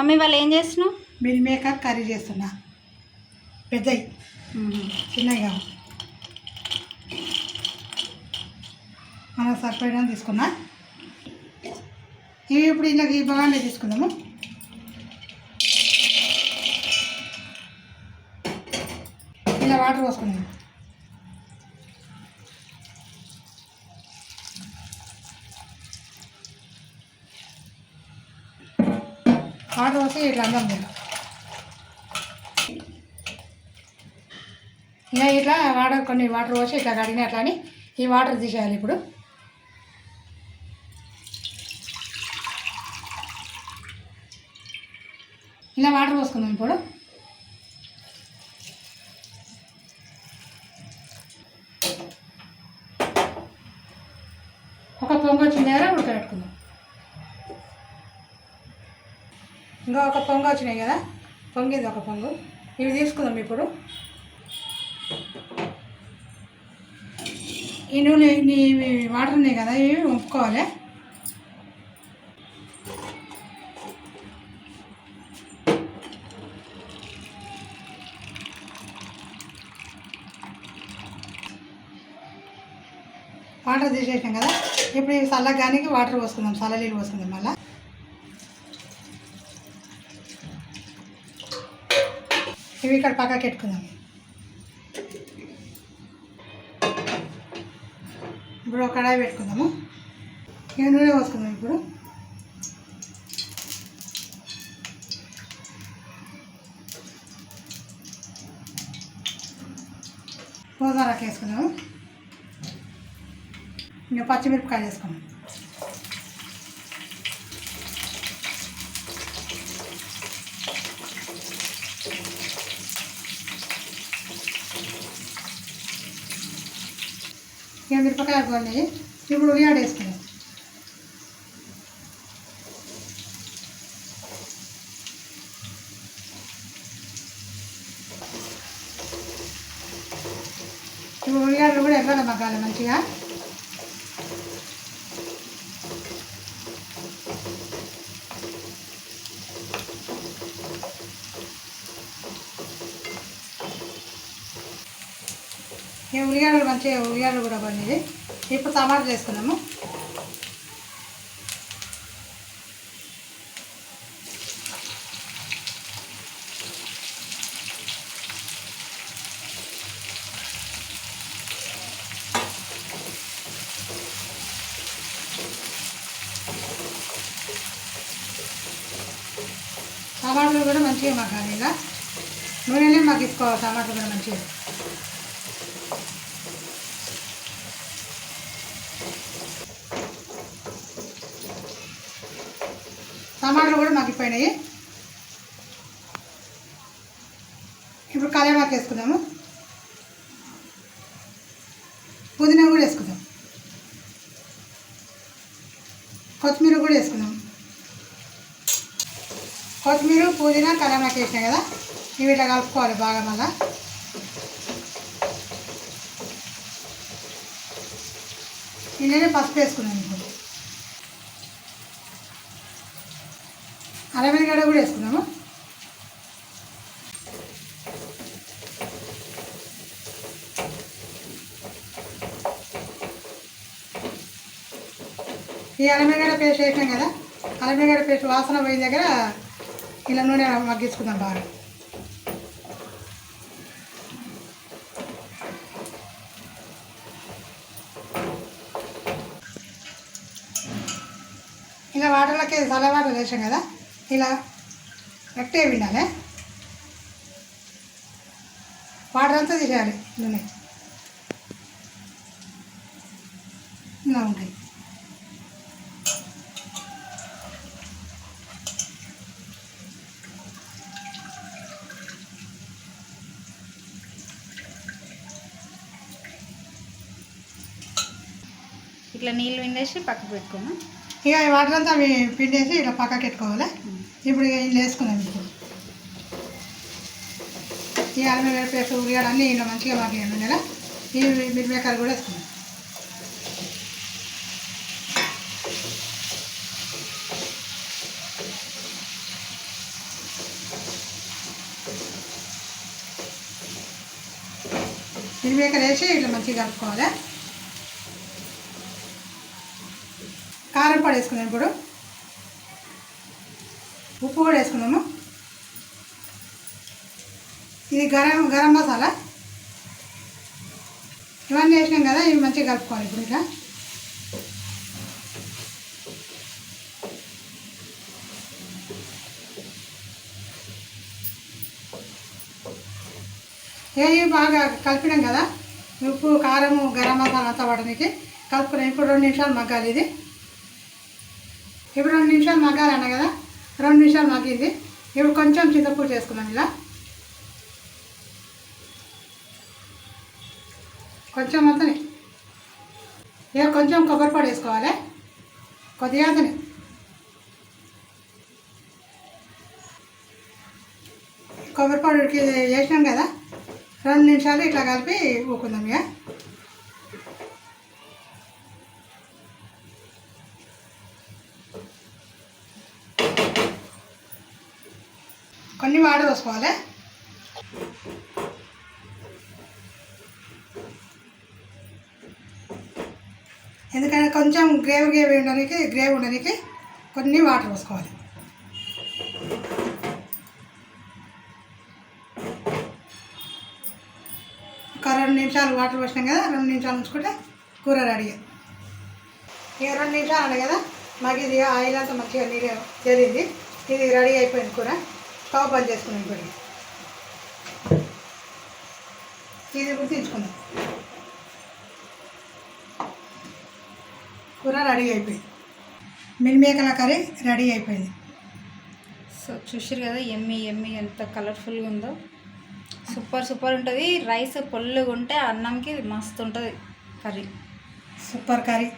Mummy వాళ్ళు ఏం చేస్తున్నావు మిల్ మేకర్ కర్రీ చేస్తున్నా. పెద్దవి చిన్నవి కావు మనం సరిపోయినా తీసుకున్నా. ఇవి ఇప్పుడు ఇలా ఈ బాగానే తీసుకుందాము. ఇలా వాటర్ పోసుకుందాం. వాటర్ పోసి ఇట్లా అందం లేదు ఇంకా ఇట్లా వాటర్ కొన్ని వాటర్ పోసి ఇట్లా కడిగిన అట్లా అని ఈ వాటర్ తీసేయాలి ఇప్పుడు. ఇలా వాటర్ పోసుకుందాం ఇప్పుడు. ఇంకా ఒక పొంగు వచ్చినాయి కదా? పొంగింది ఒక పొంగు. ఇవి తీసుకుందాం ఇప్పుడు. ఈ నూనె ఇవి వాటర్ ఉన్నాయి కదా ఇవి వంపుకోవాలి. వాటర్ తీసేసాం కదా? ఇప్పుడు ఇవి చల్లగానికి వాటర్ పోసుకుందాం చల్ల నీళ్ళు పోసుకుందాం మళ్ళీ. ఇవి ఇక్కడ పక్కకి పెట్టుకుందాం. ఇప్పుడు ఒక కడాయి పెట్టుకుందాము. ఇక నూనె పోసుకుందాం ఇప్పుడు. గోదావరికి వేసుకుందాము ఇంకా పచ్చిమిరపకాయలు వేసుకున్నాం ఇక మిరపకాయలు కొన్ని ఇప్పుడు ఉల్లిగడ్డ వేసుకున్నాం. ఇప్పుడు ఉల్లిగడ్డలు కూడా ఎర్రగా మగ్గాలి మంచిగా. ఈ ఉల్లిగడ్డలు మంచిగా ఉల్లిగడ్డలు కూడా పడినది ఇప్పుడు టమాటా వేసుకున్నాము టమాటాలు కూడా మంచిగా మగ్గాలి ఇలా నూనెనే మగ్గించుకోవాలి టమాటాలు కూడా మంచిగా. టమాటాలు కూడా మగ్గిపోయినాయి ఇప్పుడు కరివేపాకు వేసుకుందాము. పుదీనా కూడా వేసుకుందాం. కొత్తిమీర కూడా వేసుకుందాం. కొత్తిమీర పుదీనా కరివేపాకు వేసినాయి కదా ఇవి ఇట్లా కలుపుకోవాలి బాగా మళ్ళా. ఇలానే పసుపు వేసుకున్నాను. ఇప్పుడు కూడా వేసుకున్నాము ఈ అలమిగడ్డ పేస్ట్ వేసాం కదా అలమేగడ పేస్ట్ వాసన పోయిన దగ్గర ఇలా నూనె మగ్గించుకుందాం బాగా. ఇలా వాటర్లకి చల్ల వాటర్ వేసాం కదా ఇలా గట్టిగా పిండాలి వాటర్ అంతా తీసేయాలి నూనె. ఇలా ఉంటాయి. ఇట్లా నీళ్ళు విండేసి పక్కకు పెట్టుకోమా? ఇక వాటర్ అంతా అవి పిండేసి ఇలా పక్కకి పెట్టుకోవాలి. ఇప్పుడు ఇల్లు వేసుకున్నాం ఇప్పుడు. ఈ అల్లం వేపేసి ఉరిగాడు అన్నీ ఇంట్లో మంచిగా ఏమి నెల ఈ మిరపకాయలు కూడా వేసుకున్నాం. మిరపకాయలు వేసి ఇట్లా మంచిగా కలుపుకోవాలి? కారం పడేసుకున్నాం ఇప్పుడు. ఉప్పు కూడా వేసుకున్నాము ఇది గరం గరం మసాలా. ఇవన్నీ వేసినాం కదా ఇవి మంచిగా కలుపుకోవాలి ఇప్పుడు ఇట్లా ఏవి బాగా కలిపినాం కదా ఉప్పు కారము గరం మసాలా అంతా పడడానికి కలుపుకున్నాం. ఇప్పుడు రెండు నిమిషాలు మగ్గాలి ఇది. ఇప్పుడు రెండు నిమిషాలు మగ్గాలి అన్న కదా. రెండు నిమిషాలు మగ్గింది ఇప్పుడు కొంచెం చింతపూడి చేసుకున్నాం ఇలా. కొంచెం అంతనే. ఇక కొంచెం కొబ్బరి పొడి వేసుకోవాలి. కొద్దిగా అతని. కొబ్బరి పొడికి వేసినాం కదా. రెండు నిమిషాలు ఇట్లా కలిపి ఊకుందాం ఇక. కొన్ని వాటర్ పోసుకోవాలి. ఎందుకంటే కొంచెం గ్రేవీ గ్రేవీ ఉండడానికి గ్రేవీ ఉండడానికి కొన్ని వాటర్ పోసుకోవాలి. ఒక రెండు నిమిషాలు వాటర్ పోసినాం కదా రెండు నిమిషాలు ఉంచుకుంటే కూర రెడీ. ఇక రెండు నిమిషాలు ఉన్నాయి కదా మాకు ఇది ఆయిల్ అంతా మంచిగా నీరు తేలింది ఇది రెడీ అయిపోయింది కూర. స్టవ్ బంద్ చేసుకున్నాం ఇప్పుడు. ఇది ఇప్పుడు తీసుకుందాం కూర రెడీ అయిపోయింది. మిల్మేకల కర్రీ రెడీ అయిపోయింది. సో చూసారు కదా ఎమ్మి ఎమ్మి ఎంత కలర్ఫుల్గా ఉందో. సూపర్ సూపర్ ఉంటుంది. రైస్ పొల్లుగా ఉంటే అన్నంకి మస్తు ఉంటుంది కర్రీ. Super curry.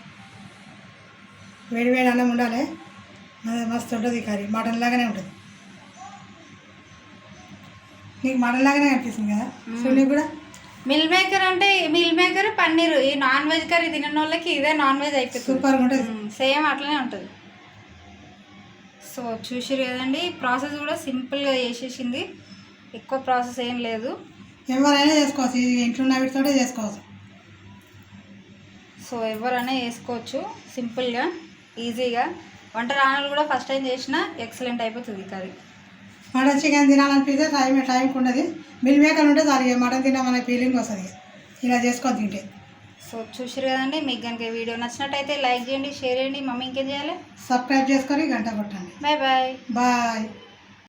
వేడి వేడి అన్నం ఉండాలి. అది మస్తు ఉంటుంది ఈ కర్రీ. మటన్ లాగానే ఉంటుంది. నీకు మటన్ లాగానే అనిపిస్తుంది కదా సో నీకు కూడా. మిల్ మేకర్ అంటే మిల్ మేకర్ పన్నీర్ ఈ నాన్ వెజ్ కర్రీ తినని వాళ్ళకి ఇదే నాన్ వెజ్ అయిపోతుంది. సూపర్గా ఉంటుంది. సేమ్ అట్లనే ఉంటుంది. సో చూసిరు కదండి ప్రాసెస్ కూడా సింపుల్గా చేసేసింది. ఎక్కువ ప్రాసెస్ ఏం లేదు. ఎవరైనా చేసుకోవచ్చు. ఇది ఇంట్లో ఉన్న వీటితోటే చేసుకోవచ్చు. సో ఎవరైనా వేసుకోవచ్చు సింపుల్గా ఈజీగా వంట రానులు కూడా ఫస్ట్ టైం చేసినా ఎక్సలెంట్ అయిపోతుంది కర్రీ. మటన్ చికెన్ తినాలనిపిస్తే టైం టైంకి ఉండదు. మిల్ మేకర్ ఉంటే చాలు మటన్ తిన్నామనే ఫీలింగ్ వస్తుంది. ఇలా చేసుకొని తింటే. సో చూసిరు కదండి మీకు కనుక వీడియో నచ్చినట్టయితే లైక్ చేయండి షేర్ చేయండి మమ్మీ ఇంకేం చేయాలి? సబ్స్క్రైబ్ చేసుకొని గంట కొట్టండి. Bye bye. బాయ్.